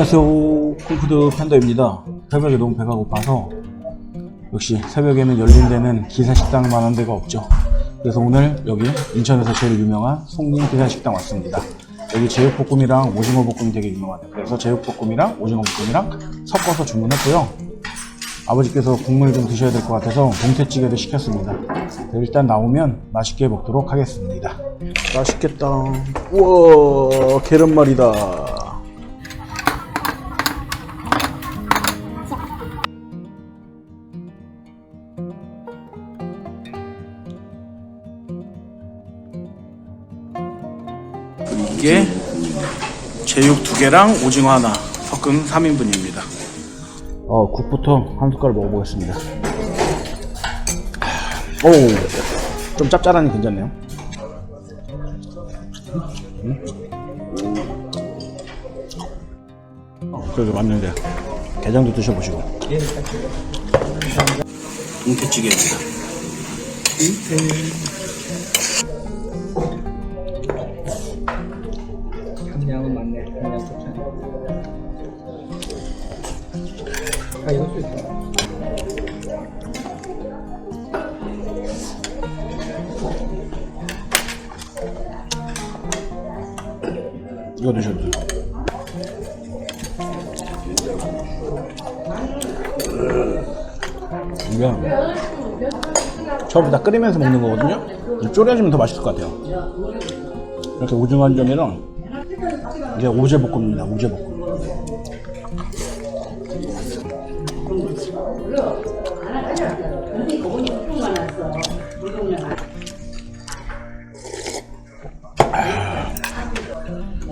안녕하세요. 콩푸드 팬더입니다. 새벽에 너무 배가 고파서 역시 새벽에는 열린 데는 기사식당만한 데가 없죠. 그래서 오늘 여기 인천에서 제일 유명한 송림 기사식당 왔습니다. 여기 제육볶음이랑 오징어 볶음이 되게 유명하대요. 그래서 제육볶음이랑 오징어 볶음이랑 섞어서 주문했고요. 아버지께서 국물 좀 드셔야 될 것 같아서 동태찌개도 시켰습니다. 일단 나오면 맛있게 먹도록 하겠습니다. 맛있겠다. 우와 계란말이다 이게 제육 두 개랑 오징어 하나 섞은 3인분입니다. 어, 국부터 한 숟갈 먹어보겠습니다. 오, 좀 짭짤하니 괜찮네요. 음? 어, 그래도 맞는데 게장도 드셔보시고. 동태찌개입니다. 함 이거 드셔도 돼요. 이게 처음부터 끓이면서 먹는 거거든요. 졸여지면 더 맛있을 것 같아요. 이렇게 오징어 한 점이랑 이게 오제볶음입니다. 오제볶음.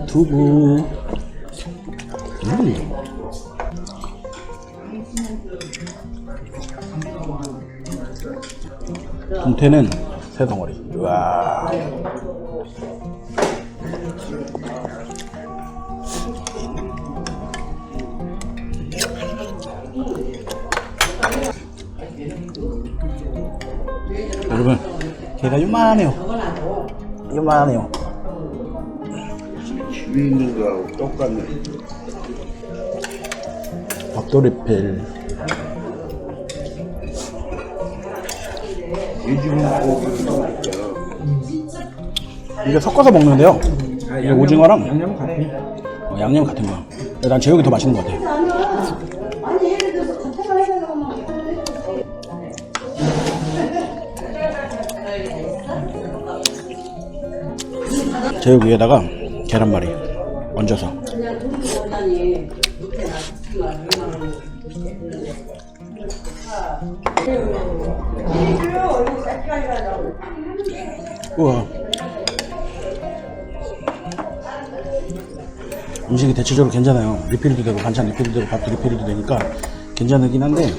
두부. 음. 동태는 세 덩어리. 와. 여러분, 걔가 요만해요. 요만해요. 집에 있는 거하고 똑같네. 밥도리필. 돼지고기 고기는 이게 섞어서 먹는데요. 이게 오징어랑 양념 같아. 어, 양념 같은 거. 난 제육이 더 맛있는 것 같아. 제육 위에다가 계란말이 얹어서. 우와. 음식이 대체적으로 괜찮아요. 리필도 되고 반찬 리필도 되고 밥도 리필도 되니까 괜찮긴 한데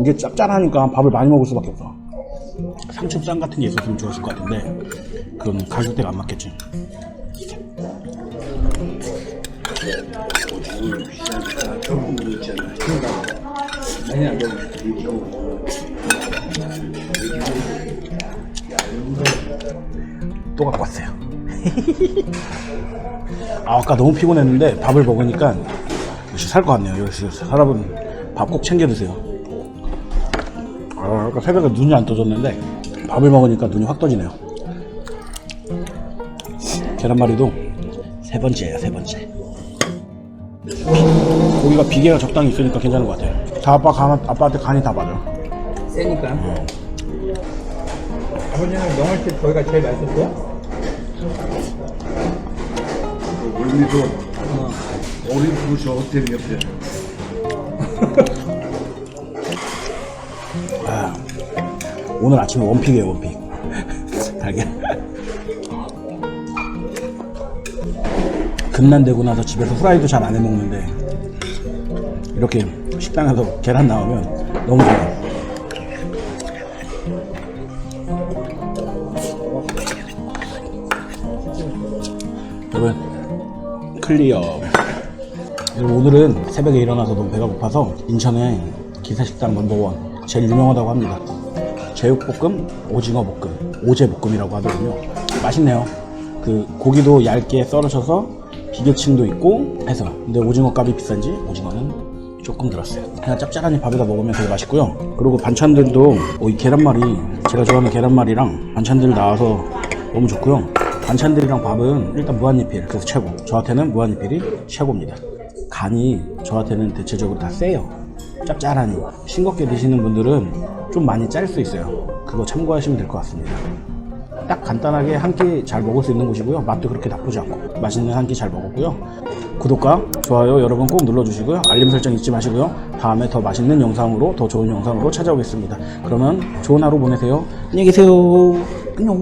이게 짭짤하니까 밥을 많이 먹을 수밖에 없어. 상추쌈 같은 게 있었으면 좋았을 것 같은데 그건 가격대가 안 맞겠지. 또 갖고 왔어요. 아, 아까 너무 피곤했는데 밥을 먹으니까 역시 살 것 같네요. 역시 사람은 밥꼭 챙겨 드세요. 아, 아까 새벽에 눈이 안 떠졌는데 밥을 먹으니까 눈이 확 떠지네요. 계란말이도 세 번째예요, 세 번째. 고기가 비계가 적당히 있으니까 괜찮은 것 같아요. 다 아빠 간, 아빠한테 간이 다 맞아. 세니까. 아버지는 명월 때 저희가 제일 맛있었어요? 원리도 오리 부시 호텔 옆에 오늘 아침에 원픽이에요 원픽 달걀 금난되고 나서 집에서 후라이도 잘 안 해먹는데 이렇게 식당에서 계란 나오면 너무 좋아요 여러분 클리어. 오늘은 새벽에 일어나서 너무 배가 고파서 인천에 기사식당 넘버원 제일 유명하다고 합니다. 제육볶음, 오징어 볶음, 오제볶음이라고 하거든요. 맛있네요. 그 고기도 얇게 썰으셔서 비계층도 있고 해서 근데 오징어 값이 비싼지 오징어는 조금 들었어요. 그냥 짭짤하니 밥에다 먹으면 되게 맛있고요. 그리고 반찬들도 어, 이 계란말이 제가 좋아하는 계란말이랑 반찬들 나와서 너무 좋고요. 반찬들이랑 밥은 일단 무한리필 그래서 최고. 저한테는 무한리필이 최고입니다. 간이 저한테는 대체적으로 다 세요. 짭짤하니 싱겁게 드시는 분들은 좀 많이 짤 수 있어요. 그거 참고하시면 될 것 같습니다. 딱 간단하게 한 끼 잘 먹을 수 있는 곳이고요. 맛도 그렇게 나쁘지 않고 맛있는 한 끼 잘 먹었고요. 구독과 좋아요 여러분 꼭 눌러주시고요. 알림 설정 잊지 마시고요. 다음에 더 맛있는 영상으로 더 좋은 영상으로 찾아오겠습니다. 그러면 좋은 하루 보내세요. 안녕히 계세요. 안녕.